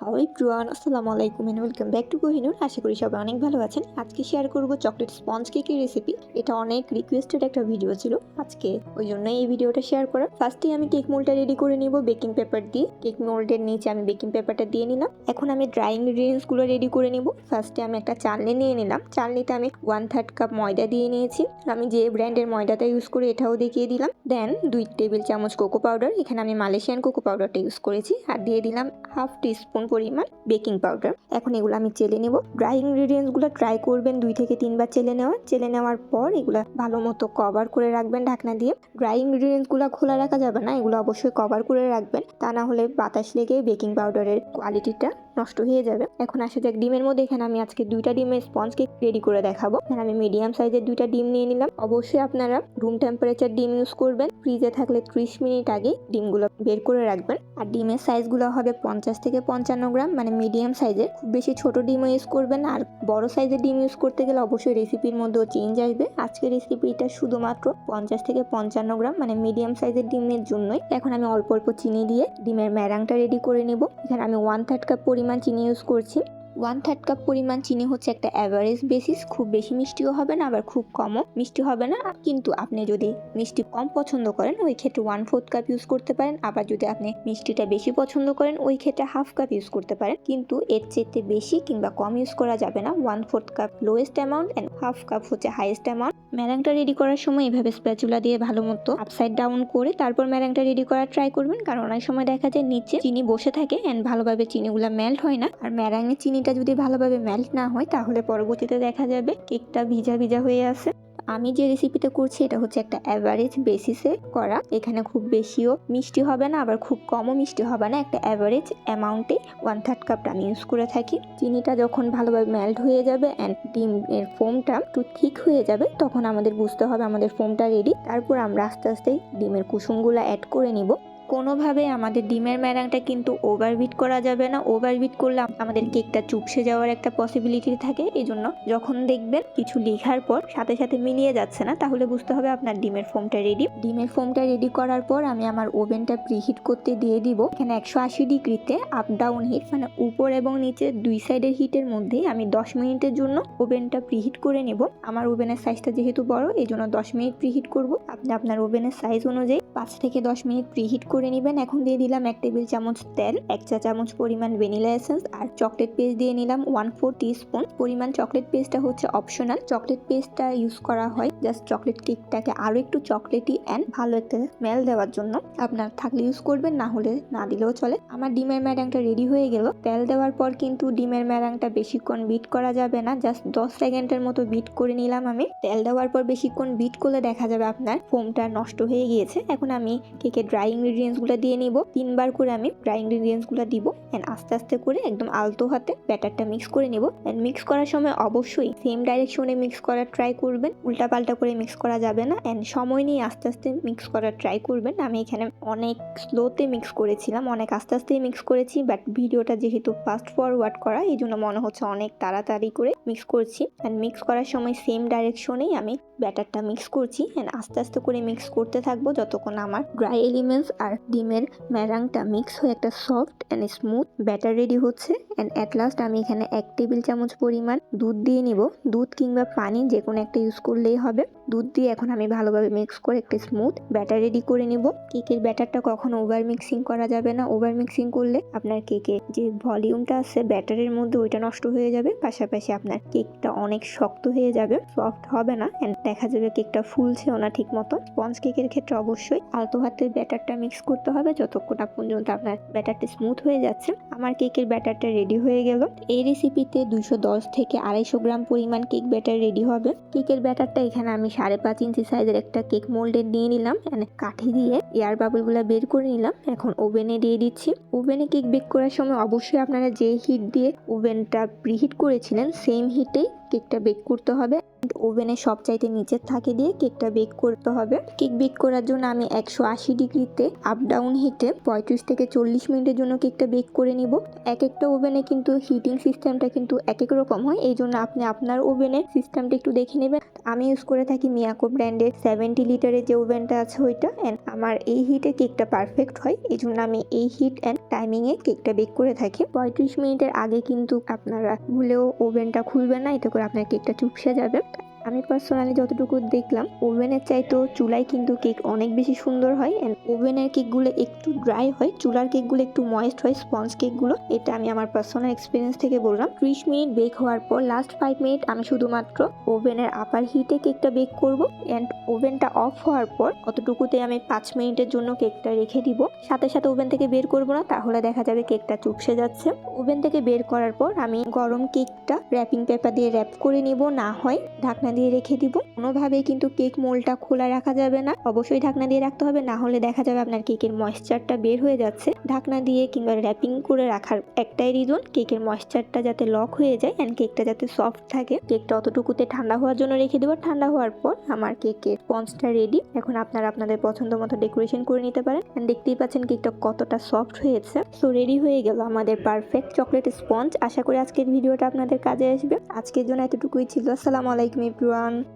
High প্রিয়ান আসসালামু আলাইকুম and welcome back to Kohinoor আশা করি সবাই অনেক ভালো আছেন। আজকে শেয়ার করব চকলেট স্পঞ্জ কেকের রেসিপি এটা অনেক রিকোয়েস্টেড একটা ভিডিও ছিল। আজকে ওই জন্যই এই ভিডিওটা শেয়ার করা ফার্স্টেই আমি কেক মোল্ডটা রেডি করে নিব বেকিং পেপার দিয়ে। কেক মোল্ডের নিচে আমি বেকিং পেপারটা দিয়ে নিলাম। এখন আমি ড্রাই ইনগ্রিডিয়েন্টসগুলো রেডি করে নিব। ফার্স্টে আমি একটা চালনি নিয়ে নিলাম। চালনিতে আমি ওয়ান থার্ড কাপ ময়দা দিয়ে নিয়েছি। আমি যে ব্র্যান্ডের ময়দাটা ইউজ করি এটাও দেখিয়ে দিলাম। দেন দুই টেবিল চামচ কোকো পাউডার এখানে আমি মালয়েশিয়ান কোকো পাউডারটা ইউজ করেছি। আর দিয়ে দিলাম হাফ টিস্পুন পরিমাণ বেকিং পাউডার। এখন এগুলো আমি চেলে নেব। ড্রাই ইনগ্রিডিয়েন্টসগুলো ট্রাই করবেন, দুই থেকে তিনবার চেলে নেওয়া। চেলে নেওয়ার পর এগুলো ভালো মতো কভার করে রাখবেন ঢাকনা দিয়ে। ড্রাই ইনগ্রিডিয়েন্টসগুলো খোলা রাখা যাবে না, এগুলো অবশ্যই কভার করে রাখবেন। তা না হলে বাতাস লেগে বেকিং পাউডারের কোয়ালিটিটা নষ্ট হয়ে যাবে। এখন আসা যাক ডিমের মধ্যে। এখানে আমি আজকে দুইটা ডিমের স্পঞ্জ কেক রেডি করে দেখাবো। এখানে আমি মিডিয়াম সাইজের দুইটা ডিম নিয়ে নিলাম। অবশ্যই আপনারা রুম টেম্পারেচার ডিম ইউজ করবেন। ফ্রিজে থাকলে ত্রিশ মিনিট আগে ডিমগুলো বের করে রাখবেন। আর ডিমের সাইজগুলো হবে পঞ্চাশ থেকে পঞ্চান্ন গ্রাম। মানে মিডিয়াম সাইজের খুব বেশি ছোট ডিমও ইউজ করবেন আর বড় সাইজের ডিম ইউজ করতে গেলে অবশ্যই রেসিপির মধ্যেও চেঞ্জ আসবে। আজকের রেসিপিটা শুধুমাত্র পঞ্চাশ থেকে পঞ্চান্ন গ্রাম। মানে মিডিয়াম সাইজের ডিমের জন্যই। এখন আমি অল্প অল্প চিনি দিয়ে ডিমের ম্যারাংটা রেডি করে নেব। এখানে আমি ওয়ান থার্ড কাপ পরিমাণ চিনি ইউজ করছি। ওয়ান থার্ড কাপ পরিমাণ চিনি হচ্ছে একটা অ্যাভারেজ বেসিস খুব বেশি মিষ্টিও হবে না, আবার খুব কমও মিষ্টি হবে না। কিন্তু আপনি যদি মিষ্টি কম পছন্দ করেন, ওই ক্ষেত্রে ওয়ান ফোর্থ কাপ ইউজ করতে পারেন, আবার যদি আপনি মিষ্টিটা বেশি পছন্দ করেন, ওই ক্ষেত্রে হাফ কাপ ইউজ করতে পারেন। কিন্তু এর চেয়ে বেশি কিংবা কম ইউজ করা যাবে না one fourth cup lowest amount and half cup হচ্ছে হাইয়েস্ট অ্যামাউন্ট ম্যারাংটা রেডি করার সময় এভাবে স্প্যাচুলা দিয়ে ভালো মতো আপসাইড ডাউন করে তারপর ম্যারাংটা রেডি করার ট্রাই করবেন। কারণ অনেক সময় দেখা যায়, নিচে চিনি বসে থাকে অ্যান্ড ভালোভাবে চিনিগুলো মেল্ট হয় না। আর ম্যারাঙের চিনিটা যদি ভালোভাবে মেল্ট না হয়, তাহলে পরবর্তীতে দেখা যাবে কেকটা ভিজা ভিজা হয়ে আছে। আমি যে রেসিপিটা করছি, এটা হচ্ছে একটা অ্যাভারেজ বেসিসে করা। এখানে খুব বেশিও মিষ্টি হবে না, আবার খুব কমও মিষ্টি হবে না। একটা অ্যাভারেজ অ্যামাউন্টে ওয়ান থার্ড কাপটা আমি ইউজ করে থাকি। চিনিটা যখন ভালোভাবে মেল্ট হয়ে যাবে অ্যান্ড ডিম এর ফোমটা একটু ঠিক হয়ে যাবে, তখন আমাদের বুঝতে হবে আমাদের ফোমটা রেডি তারপর আমরা আস্তে আস্তে ডিমের কুসুমগুলো অ্যাড করে নিব। কোনোভাবে আমাদের ডিমের ম্যারাংটা কিন্তু ওভারবিট করা যাবে না। ওভারবিট করলে আমাদের কেকটা চুপসে যাওয়ার একটা পসিবিলিটি থাকে। এই জন্য যখন দেখবেন কিছু লেখার পর সাথে সাথে মিলিয়ে যাচ্ছে না, তাহলে বুঝতে হবে আপনার ডিমের ফোমটা রেডি ডিমের ফোমটা রেডি করার পর আমি আমার ওভেনটা প্রিহিট করতে দিয়ে দিব। এখানে একশো আশি ডিগ্রিতে আপ ডাউন হিট মানে উপর এবং নিচে দুই সাইডের হিটের মধ্যে আমি দশ মিনিটের জন্য ওভেনটা প্রিহিট করে নেব। আমার ওভেনের সাইজটা যেহেতু বড় এই জন্য দশ মিনিট প্রিহিট করব। আপনি আপনার ওভেনের সাইজ অনুযায়ী পাঁচ থেকে দশ মিনিট প্রিহিট করে নেবেন। এখন দিয়ে দিলাম এক টেবিল চামচ তেল, এক চা চামচ পরিমাণ ভ্যানিলা এসেন্স আর চকলেট পেস্ট দিয়ে নিলাম ওয়ান ফোর স্পুন পরিমাণ চকলেট পেস্টটা হচ্ছে অপশনাল। চকলেট পেস্টটা ইউজ করা হয় জাস্ট চকলেট কেকটাকে আরও একটু চকলেটি অ্যান্ড ভালো একটা স্মেল দেওয়ার জন্য। আপনার থাকলে ইউজ করবেন, না হলে না দিলেও চলে। আমার ডিমের ম্যারাংটা রেডি হয়ে গেল। তেল দেওয়ার পর কিন্তু ডিমের ম্যারাংটা বেশিক্ষণ বিট করা যাবে না। জাস্ট দশ সেকেন্ডের মতো বিট করে নিলাম আমি। তেল দেওয়ার পর বেশিক্ষণ বিট করলে দেখা যাবে আপনার ফোমটা নষ্ট হয়ে গিয়েছে। এখন আমি কেকের ড্রাই ইনগ্রিডিয়েন্টসগুলো দিয়ে নিব। তিনবার করে আমি ড্রাই ইনগ্রিডিয়েন্টসগুলো দিব। অ্যান্ড আস্তে আস্তে করে একদম আলতো হাতে ব্যাটারটা মিক্স করে নিব। অ্যান্ড মিক্স করার সময় অবশ্যই সেম ডাইরেকশনে মিক্স করার ট্রাই করবেন। উল্টা পাল্টা করে মিক্স করা যাবে না। অ্যান্ড সময় নিয়ে আস্তে আস্তে মিক্স করার ট্রাই করবেন। আমি এখানে অনেক স্লোতে মিক্স করেছিলাম। অনেক আস্তে আস্তেই মিক্স করেছি। বাট ভিডিওটা যেহেতু ফাস্ট ফরওয়ার্ড করা, এই জন্য মনে হচ্ছে অনেক তাড়াতাড়ি করে মিক্স করছি। অ্যান্ড মিক্স করার সময় সেম ডাইরেকশনেই আমি ব্যাটারটা মিক্স করছি। অ্যান্ড আস্তে আস্তে করে মিক্স করতে থাকব যতক্ষণ আমার ড্রাই এলিমেন্টস আর ডিমের ম্যারাংটা মিক্স হয়ে একটা soft and smooth batter ready হচ্ছে। অ্যান্ড অ্যাট লাস্ট আমি এখানে এক টেবিল চামচ পরিমাণ দুধ দিয়ে নিব। দুধ কিংবা পানি যে কোনো একটা ইউজ করলেই হবে। দুধ দিয়ে এখন আমি ভালোভাবে মিক্স করে একটা স্মুথ ব্যাটার রেডি করে নিব। কেকের ব্যাটারটা কখনো ওভার মিক্সিং করা যাবে না। ওভার মিক্সিং করলে আপনার কেকের যে ভলিউমটা আছে ব্যাটারের মধ্যে ওইটা নষ্ট হয়ে যাবে। পাশাপাশি আপনার কেকটা অনেক শক্ত হয়ে যাবে সফট হবে না। অ্যান্ড দেখা যাবে কেকটা ফুলছেও না ঠিক মতো স্পঞ্জ কেকের ক্ষেত্রে অবশ্যই আলতো হাতে ব্যাটারটা মিক্স করতে হবে। যতক্ষণ না পর্যন্ত আপনার ব্যাটারটা স্মুথ হয়ে যাচ্ছে, আমার কেকের ব্যাটারটা রেডি হয়ে গেল। এই রেসিপিতে দুইশো দশ থেকে আড়াইশো গ্রাম পরিমাণ কেক ব্যাটার রেডি হবে। কেকের ব্যাটারটা এখানে আমি সাড়ে পাঁচ ইঞ্চি সাইজের একটা কেক মোল্ডে নিয়ে নিলাম। and কাঠি দিয়ে এয়ার বাবলগুলো বের করে নিলাম। এখন ওভেনে দিয়ে দিচ্ছি। ওভেনে কেক বেক করার সময় অবশ্যই আপনারা যে হিট দিয়ে ওভেনটা প্রিহিট করেছিলেন সেম হিটেই কেকটা বেক করতে হবে। ওভেনের সব চাইতে নিচের থাকে দিয়ে কেকটা বেক করতে হবে। কেক বেক করার জন্য আমি একশো আশি ডিগ্রিতে আপ ডাউন হিটে পঁয়ত্রিশ থেকে চল্লিশ মিনিটের জন্য কেকটা বেক করে নিব। এক একটা ওভেনে কিন্তু হিটিং সিস্টেমটা কিন্তু এক এক রকম হয়, এই জন্য আপনি আপনার ওভেনের সিস্টেমটা একটু দেখে নেবেন। আমি ইউজ করে থাকি মিয়াকো ব্র্যান্ডের সেভেন্টি লিটারের যে ওভেনটা আছে ওইটা অ্যান্ড আমার এই হিটে কেকটা পারফেক্ট হয়, এই জন্য আমি এই হিট অ্যান্ড টাইমিংয়ে কেকটা বেক করে থাকি। পঁয়ত্রিশ মিনিটের আগে কিন্তু আপনারা ভুলেও ওভেনটা খুলবেন না, এতে করে আপনার কেকটা চুপসে যাবে। আমি পার্সোনালি যতটুকু দেখলাম, ওভেনের চাইতেও চুলায় কিন্তু কেক অনেক বেশি সুন্দর হয় অ্যান্ড ওভেনের কেকগুলো একটু ড্রাই হয়, চুলার কেকগুলো একটু ময়েস্ট হয় স্পঞ্জ কেকগুলো, এটা আমি আমার পার্সোনাল এক্সপিরিয়েন্স থেকে বললাম। ত্রিশ মিনিট বেক হওয়ার পর লাস্ট ফাইভ মিনিট আমি শুধুমাত্র ওভেনের আপার হিটে কেকটা বেক করব অ্যান্ড ওভেনটা অফ হওয়ার পর অতটুকুতে আমি পাঁচ মিনিটের জন্য কেকটা রেখে দিব। সাথে সাথে ওভেন থেকে বের করব না, তাহলে দেখা যাবে কেকটা চুপসে যাচ্ছে। ওভেন থেকে বের করার পর আমি গরম কেকটা র্যাপিং পেপার দিয়ে র্যাপ করে নিব, না হয় ঢাকনা দিয়ে রেখে দিব। কোনোভাবেই কিন্তু কেক মোলটা খোলা রাখা যাবে না। অবশ্যই ঢাকনা দিয়ে রাখতে হবে, না হলে দেখা যাবে আপনার কেকের ময়েশ্চারটা বের হয়ে যাচ্ছে। ঢাকনা দিয়ে কিংবা র্যাপিং করে রাখার একটাই রিজন কেকের ময়েশ্চারটা যাতে লক হয়ে যায় অ্যান্ড কেকটা যাতে সফট থাকে। কেকটা অতটুকুতে ঠান্ডা হওয়ার জন্য রেখে দেবো। ঠান্ডা হওয়ার পর আমার কেকের স্পঞ্জটা রেডি এখন আপনারা আপনাদের পছন্দ মতো ডেকোরেশন করে নিতে পারেন। অ্যান্ড দেখতেই পাচ্ছেন কেকটা কতটা সফট হয়েছে। সো রেডি হয়ে গেল আমাদের পারফেক্ট চকলেট স্পঞ্জ আশা করি আজকের ভিডিওটা আপনাদের কাজে আসবে। আজকের জন্য এতটুকুই ছিল। আসসালামু আলাইকুম everyone.